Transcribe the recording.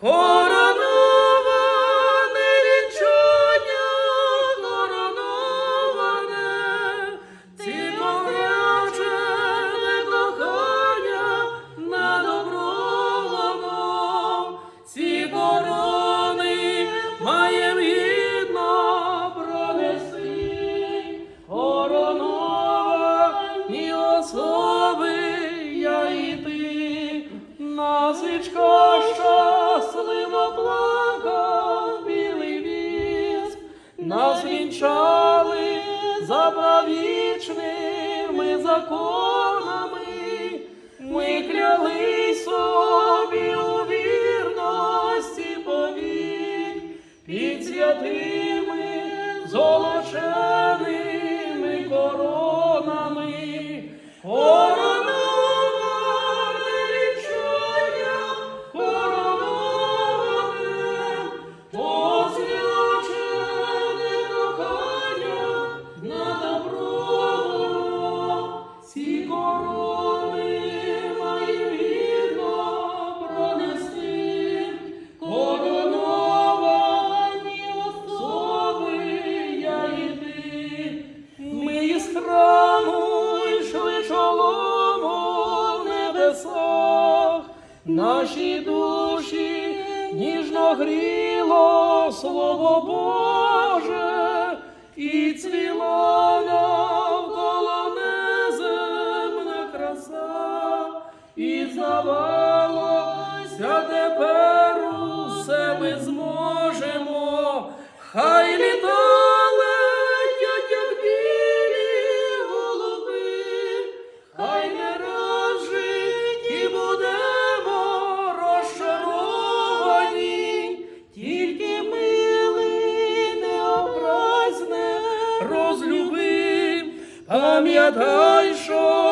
고! Лисичко щасливо плакав білий віз, нас вінчали за правічними законами, ми кляли собі у вірності повік під святим. Наші душі ніжно гріло слово Боже, і цвіло навколо неземна краса, і здавалося, тепер пам'ятай, що